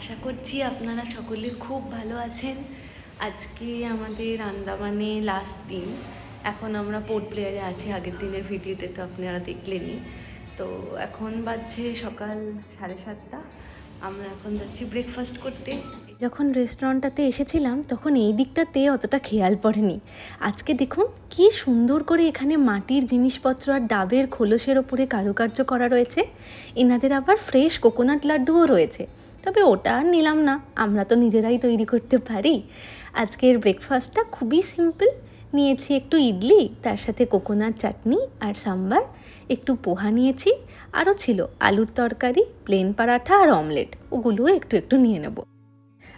আশা করছি আপনারা সকলে খুব ভালো আছেন। আজকে আমাদের আন্দামানে লাস্ট দিন। এখন আমরা পোর্ট প্লেয়ারে আছি আগের দিনের ভিডিওতে তো আপনারা দেখলেনই। তো এখন বাজছে সকাল সাড়ে সাতটা। আমরা এখন যাচ্ছি ব্রেকফাস্ট করতে। যখন রেস্টুরেন্টটাতে এসেছিলাম, তখন এই দিকটাতে অতটা খেয়াল পড়েনি। আজকে দেখুন, কি সুন্দর করে এখানে মাটির জিনিসপত্র আর ডাবের খোলসের ওপরে কারুকার্য করা রয়েছে। এনাদের আবার ফ্রেশ কোকোনাট লাড্ডুও রয়েছে। তবে ওটা আর নিলাম না, আমরা তো নিজেরাই তৈরি করতে পারি। আজকের ব্রেকফাস্টটা খুবই সিম্পল নিয়েছি একটু ইডলি, তার সাথে কোকোনাট চাটনি আর সাম্বার একটু পোহা নিয়েছি, আরও ছিল আলুর তরকারি প্লেন পরাঠা আর অমলেট ওগুলোও একটু একটু নিয়ে নেব।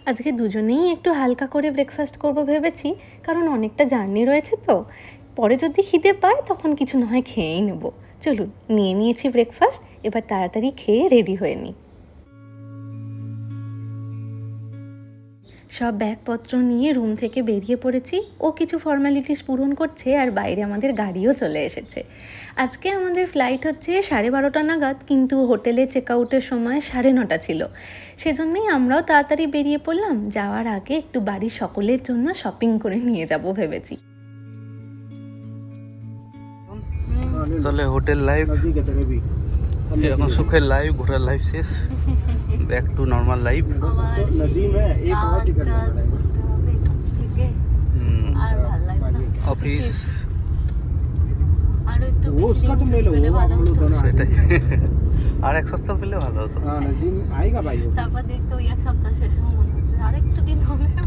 আজকে দুজনেই একটু হালকা করে ব্রেকফাস্ট করব ভেবেছি, কারণ অনেকটা জার্নি রয়েছে তো। পরে যদি খিদে পায়, তখন কিছু না হয় খেয়েই নেব। চলুন, নিয়ে নিয়েছি ব্রেকফাস্ট এবার তাড়াতাড়ি খেয়ে রেডি হয়ে নিই। সব ব্যাগপত্র নিয়ে রুম থেকে বেরিয়ে পড়েছি। ও কিছু ফর্ম্যালিটিস পূরণ করছে আর বাইরে আমাদের গাড়িও চলে এসেছে। আজকে আমাদের ফ্লাইট হচ্ছে সাড়ে বারোটা নাগাদ কিন্তু হোটেলে চেক আউটের সময় সাড়ে নটা ছিল। সেজন্যই আমরাও তাড়াতাড়ি বেরিয়ে পড়লাম। যাওয়ার আগে একটু বাড়ির সকলের জন্য শপিং করে নিয়ে যাব ভেবেছি। তাহলে হোটেল লাইফ এরকম সুখের লাইফ ঘোরার লাইফ শেষ। Back to normal life office আর এক সপ্তাহ পেলে ভালো হতো।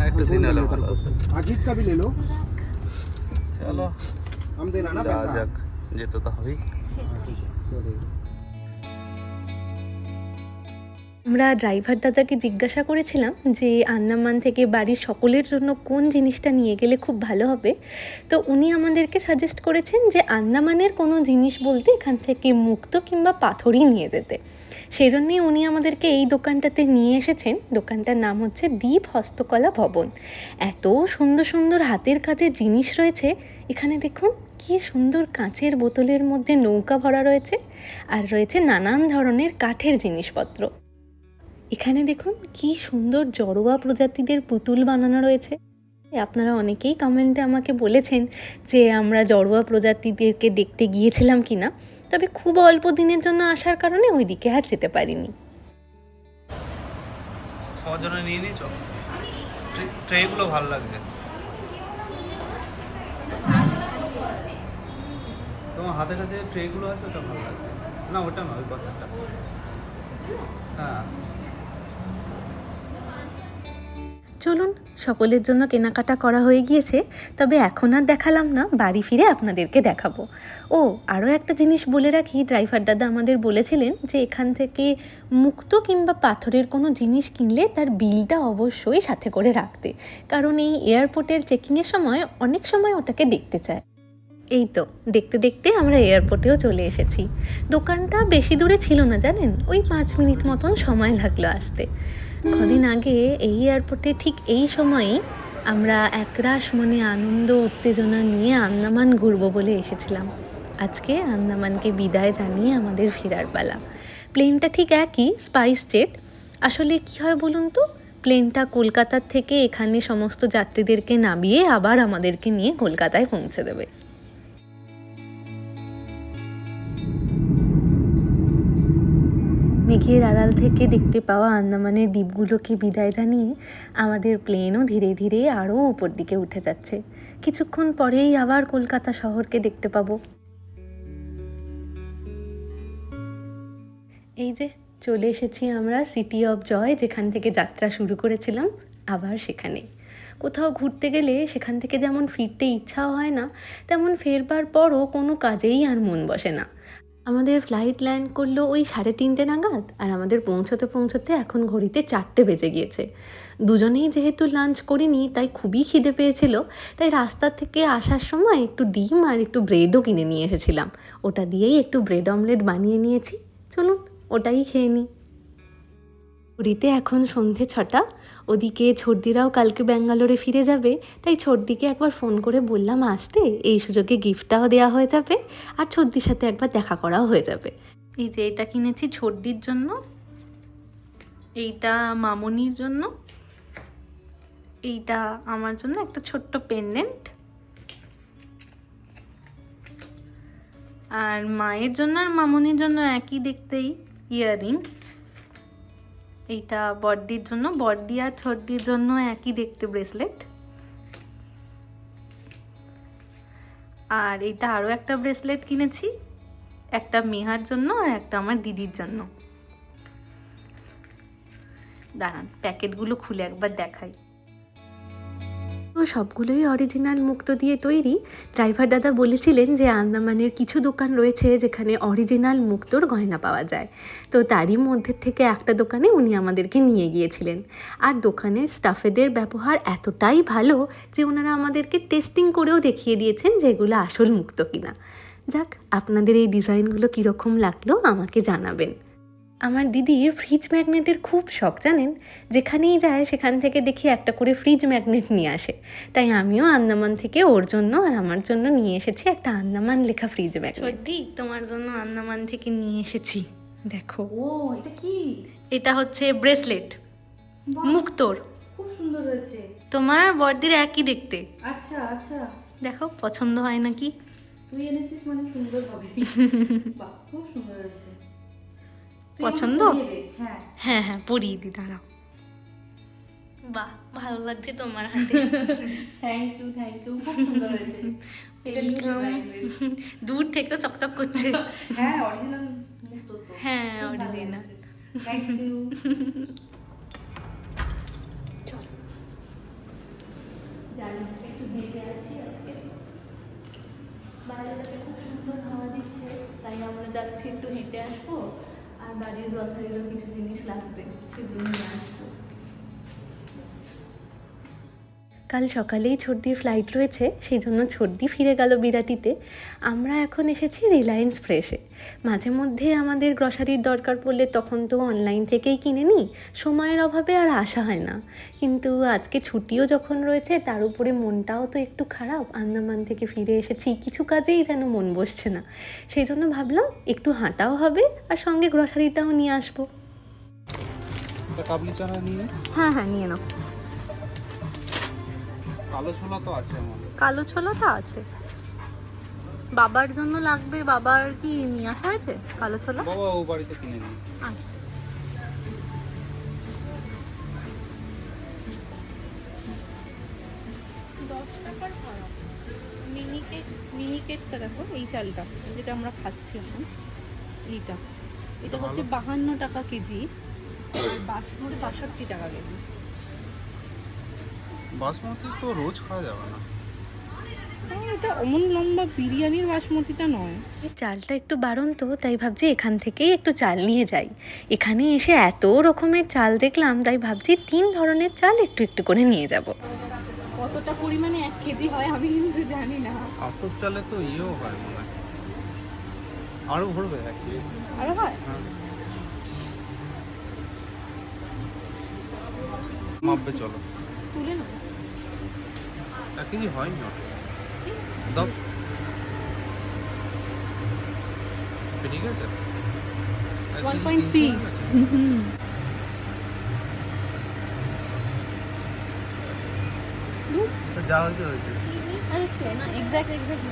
শেষ দিন দিন ভালো হতো। চলো। যাক যেতে তো হবেই আমরা ড্রাইভার দাদাকে জিজ্ঞাসা করেছিলাম যে, আন্দামান থেকে বাড়ির সকলের জন্য কোন জিনিসটা নিয়ে গেলে খুব ভালো হবে? তো উনি আমাদেরকে সাজেস্ট করেছেন যে, আন্দামানের কোনো জিনিস বলতে এখান থেকে মুক্ত কিংবা পাথরই নিয়ে যেতে। সেই জন্যই উনি আমাদেরকে এই দোকানটাতে নিয়ে এসেছেন। দোকানটার নাম হচ্ছে দ্বীপ হস্তকলা ভবন। এত সুন্দর সুন্দর হাতের কাজের জিনিস রয়েছে। এখানে দেখুন, কি সুন্দর কাঁচের বোতলের মধ্যে নৌকা ভরা রয়েছে। আর রয়েছে নানান ধরনের কাঠের জিনিসপত্র। এখানে দেখুন কি সুন্দর জড়োয়া প্রজাতিদের পুতুল বানানো রয়েছে। আপনারা অনেকেই কমেন্টে আমাকে বলেছেন যে আমরা জড়োয়া প্রজাতিদেরকে দেখতে গিয়েছিলাম কি না তবে খুব অল্প দিনের জন্য আসার কারণে ওইদিকে আর যেতে পারিনি। সবার জন্য নিয়ে নিয়েছ ট্রেগুলো ভালো লাগছে। তোমার হাতে কাছে ট্রেগুলো আছে, ওটা ভালো লাগছে। না, ওটা না, ওই হ্যাঁ। চলুন, সকলের জন্য কেনাকাটা করা হয়ে গিয়েছে, তবে এখন আর দেখালাম না, বাড়ি ফিরে আপনাদেরকে দেখাবো। ও, আরও একটা জিনিস বলে রাখি, ড্রাইভার দাদা আমাদের বলেছিলেন যে এখান থেকে মুক্ত কিংবা পাথরের কোনো জিনিস কিনলে তার বিলটা অবশ্যই সাথে করে রাখতে, কারণ এই এয়ারপোর্টের চেকিংয়ের সময় অনেক সময় ওটাকে দেখতে চায়। এই তো, দেখতে দেখতে আমরা এয়ারপোর্টেও চলে এসেছি। দোকানটা বেশি দূরে ছিল না, জানেন? ওই পাঁচ মিনিট মতন সময় লাগল আসতে। কদিন আগে এই এয়ারপোর্টে ঠিক এই সময়েই আমরা একরাশ মনে আনন্দ, উত্তেজনা নিয়ে আন্দামান ঘুরবো বলে এসেছিলাম। আজকে আন্দামানকে বিদায় জানিয়ে আমাদের ফেরার পালা। প্লেনটা ঠিক একই স্পাইস জেট আসলে কি হয় বলুন তো? প্লেনটা কলকাতার থেকে এখানে সমস্ত যাত্রীদেরকে নামিয়ে আবার আমাদেরকে নিয়ে কলকাতায় পৌঁছে দেবে। মেঘের আড়াল থেকে দেখতে পাওয়া আন্দামানের দ্বীপগুলোকে বিদায় জানিয়ে আমাদের প্লেনও ধীরে ধীরে আরও উপর দিকে উঠে যাচ্ছে। কিছুক্ষণ পরেই আবার কলকাতা শহরকে দেখতে পাবো। এই যে, চলে এসেছি আমরা সিটি অফ জয় যেখান থেকে যাত্রা শুরু করেছিলাম, আবার সেখানে। কোথাও ঘুরতে গেলে সেখান থেকে যেমন ফিরতে ইচ্ছাও হয় না, তেমন ফেরবার পরও কোনো কাজেই আর মন বসে না। আমাদের ফ্লাইট ল্যান্ড করল ওই সাড়ে তিনটে নাগাদ আর আমাদের পৌঁছতে পৌঁছতে এখন ঘড়িতে চারটে বেজে গিয়েছে। দুজনেই যেহেতু লাঞ্চ করিনি, তাই খুবই খিদে পেয়েছিল, তাই রাস্তা থেকে আসার সময় একটু ডিম আর একটু ব্রেডও কিনে নিয়ে এসেছিলাম। ওটা দিয়েই একটু ব্রেড অমলেট বানিয়ে নিয়েছি। চলুন, ওটাই খেয়ে নিই। পুরীতে এখন সন্ধে ছটা ওদিকে ছর্দিরাও কালকে ব্যাঙ্গালোরে ফিরে যাবে, তাই ছর্দিকে একবার ফোন করে বললাম, আসতে, এই সুযোগে গিফটটাও দেওয়া হয়ে যাবে আর ছর্দির সাথে একবার দেখা করাও হয়ে যাবে। এই যে এটা কিনেছি ছর্দির জন্য, এইটা মামনির জন্য, এইটা আমার জন্য একটা ছোট্ট পেন্ডেন্ট আর মায়ের জন্য আর মামনির জন্য একই দেখতেই ইয়াররিং। এইটা বর্দির জন্য, বর্দি আর ছর্দির জন্য একই দেখতে ব্রেসলেট। আর এইটা আরও একটা ব্রেসলেট কিনেছি, একটা মেহার জন্য আর একটা আমার দিদির জন্য। দাঁড়ান, প্যাকেটগুলো খুলে একবার দেখাই। তো সবগুলোই অরিজিনাল মুক্ত দিয়ে তৈরি। ড্রাইভার দাদা বলেছিলেন যে, আন্দামানের কিছু দোকান রয়েছে যেখানে অরিজিনাল মুক্তোর গয়না পাওয়া যায়। তো তারই মধ্যে থেকে একটা দোকানে উনি আমাদেরকে নিয়ে গিয়েছিলেন। আর দোকানের স্টাফেদের ব্যবহার এতটাই ভালো যে, ওনারা আমাদেরকে টেস্টিং করেও দেখিয়ে দিয়েছেন যে, এগুলো আসল মুক্ত কিনা। যাক, আপনাদের এই ডিজাইনগুলো কীরকম লাগল আমাকে জানাবেন। আমার দিদির ফ্রিজ ম্যাগনেটের খুব শখ জানেন? যেখানেই যায় সেখান থেকে দেখি একটা করে ফ্রিজ ম্যাগনেট নিয়ে আসে। তাই আমিও আন্দামান থেকে ওর জন্য আর আমার জন্য নিয়ে এসেছি একটা আন্দামান লেখা ফ্রিজ ম্যাগনেট তোমার জন্য আন্দামান থেকে নিয়ে এসেছি। দেখো। ও এটা কি? এটা হচ্ছে ব্রেসলেট মুক্তোর। খুব সুন্দর হয়েছে। তোমার আর বড়দির একই দেখতে। আচ্ছা আচ্ছা। দেখো পছন্দ হয় নাকি? তুই এনেছিস মানে সুন্দর হবে। বাহ খুব সুন্দর হয়েছে। পছন্দ? হ্যাঁ। হ্যাঁ হ্যাঁ পরিয়ে দি দাঁড়াও। বাহ ভালো লাগছে তোমার হাতে। থ্যাংক ইউ থ্যাংক ইউ খুব সুন্দর হয়েছে। দূর থেকেও চকচক করছে। হ্যাঁ অরিজিনাল মুক্ত তো। হ্যাঁ অরিজিনাল থ্যাংক ইউ জানি একটু হেঁটে আসি আজকে। বাইরেটাতে খুব সুন্দর হাওয়া দিচ্ছে তাই আমরা যাচ্ছি একটু হেঁটে আসব। আর বাড়ির গ্রসারিরও কিছু জিনিস লাগবে সেগুলো নিয়ে আসব। কাল সকালেই ছর্দির ফ্লাইট রয়েছে সেই জন্য ছর্দি ফিরে গেল বিরাটিতে। আমরা এখন এসেছি রিলায়েন্স ফ্রেশে মাঝে মধ্যে আমাদের গ্রসারির দরকার পড়লে তখন তো অনলাইন থেকেই কিনে নিই সময়ের অভাবে আর আসা হয় না। কিন্তু আজকে ছুটিও যখন রয়েছে তার উপরে মনটাও তো একটু খারাপ। আন্দামান থেকে ফিরে এসেছি কিছু কাজেই যেন মন বসছে না। সেই জন্য ভাবলাম একটু হাঁটাও হবে আর সঙ্গে গ্রসারিটাও নিয়ে আসব। হ্যাঁ হ্যাঁ নিয়ে নাও। কালো ছোলা তো আছে আমার কালো ছোলাটা আছে। বাবার জন্য লাগবে বাবার কি নিয়ে আসা হয়েছে কালো ছোলা? বাবা ও বাড়িতে কিনে নিয়েছে আচ্ছা। মিনিকেট মিনিকেটটা দেখো এই চালটা যেটা আমরা খাচ্ছি এখন এইটা। এটা হচ্ছে বাহান্ন টাকা কেজি আর বাসমতি বাষট্টি টাকা কেজি। বাসমতি তো রোজ খাওয়া যাবে না। এটা অমন লম্বা বিরিয়ানির বাসমতিটা নয়। চালটা একটু বারণ তো তাই ভাবছি এখান থেকেই একটু চাল নিয়ে যাই। এখানে এসে এত রকমের চাল দেখলাম তাই ভাবছি তিন ধরনের চাল একটু একটু করে নিয়ে যাব। কতটা পরিমাণে এক কেজি হয় আমি কিন্তু জানি না। আতপ চালে তো ইয়েও হয় মনে হয়। আরও ভরবে আরও হয়? হ্যাঁ। মাপবে চলো। তুলে না এক কেজি হয়নি ওটা দাও। ঠিক আছে। এক কেজি 1.3 তিনশো গেছে? তো যা হয়েছে হয়েছে। আরে না এক্স্যাক্ট এক্স্যাক্ট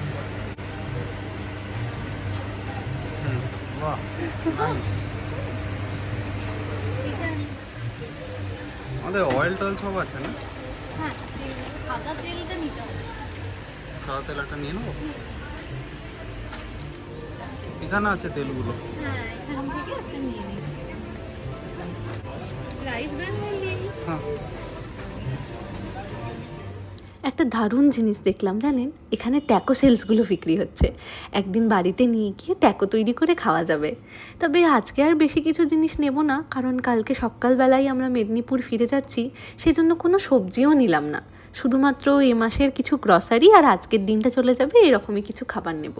বাহ নাইস আমাদের অয়েল টয়েল সব আছে না? হ্যাঁ। সাদা তেলটা নিতে হবে। সাদা তেল একটা নিয়ে নেব? এখানে আছে তেলগুলো? হ্যাঁ এখান থেকে একটা নিয়ে নিচ্ছি। রাইস ব্র্যান্ড নিয়ে হ্যাঁ। একটা দারুণ জিনিস দেখলাম জানেন এখানে ট্যাকো সেলসগুলো বিক্রি হচ্ছে। একদিন বাড়িতে নিয়ে গিয়ে ট্যাকো তৈরি করে খাওয়া যাবে। তবে আজকে আর বেশি কিছু জিনিস নেব না কারণ কালকে সকালবেলায় আমরা মেদিনীপুর ফিরে যাচ্ছি সেজন্য কোনো সবজিও নিলাম না। শুধুমাত্র এ মাসের কিছু গ্রসারি আর আজকের দিনটা চলে যাবে, এরকমই কিছু খাবার নেব।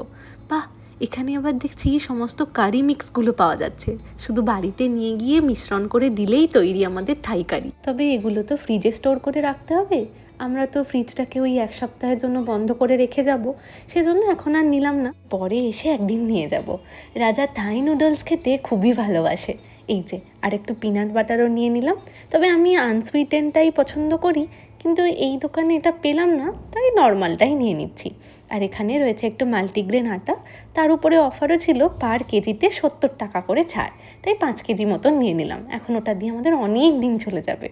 বাহ, এখানে আবার দেখছি সমস্ত কারি মিক্সগুলো পাওয়া যাচ্ছে। শুধু বাড়িতে নিয়ে গিয়ে মিশ্রণ করে দিলেই তৈরি আমাদের থাই কারি তবে এগুলো তো ফ্রিজে স্টোর করে রাখতে হবে। আমরা তো ফ্রিজটাকে ওই এক সপ্তাহের জন্য বন্ধ করে রেখে যাব। সেজন্য এখন আর নিলাম না। পরে এসে একদিন নিয়ে যাব। রাজা থাই নুডলস খেতে খুবই ভালোবাসে। এই যে আর একটু পিনাট বাটারও নিয়ে নিলাম। তবে আমি আনসুইটেনটাই পছন্দ করি। কিন্তু এই দোকানে এটা পেলাম না, তাই নর্মালটাই নিয়ে নিচ্ছি। আর এখানে রয়েছে একটু মাল্টিগ্রেন আটা, তার উপরে অফারও ছিল পার কেজিতে সত্তর টাকা করে ছাড়, তাই পাঁচ কেজি মতন নিয়ে নিলাম। এখন ওটা দিয়ে আমাদের অনেক দিন চলে যাবে।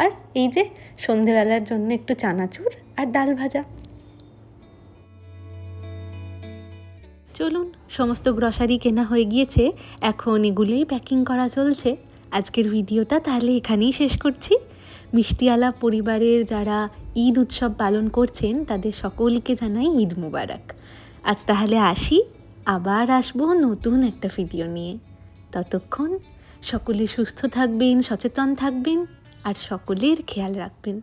আর এই যে সন্ধেবেলার জন্য একটু চানাচুর আর ডাল ভাজা। চলুন, সমস্ত গ্রসারি কেনা হয়ে গিয়েছে, এখন এগুলোই প্যাকিং করা চলছে। আজকের ভিডিওটা তাহলে এখানেই শেষ করছি। মিষ্টিয়ালা পরিবারের যারা ঈদ উৎসব পালন করছেন, তাদের সকলকে জানাই ঈদ মুবারক। আজ তাহলে আসি, আবার আসব নতুন একটা ভিডিও নিয়ে। ততক্ষণ সকলে সুস্থ থাকবেন, সচেতন থাকবেন, আর সকলের খেয়াল রাখবেন।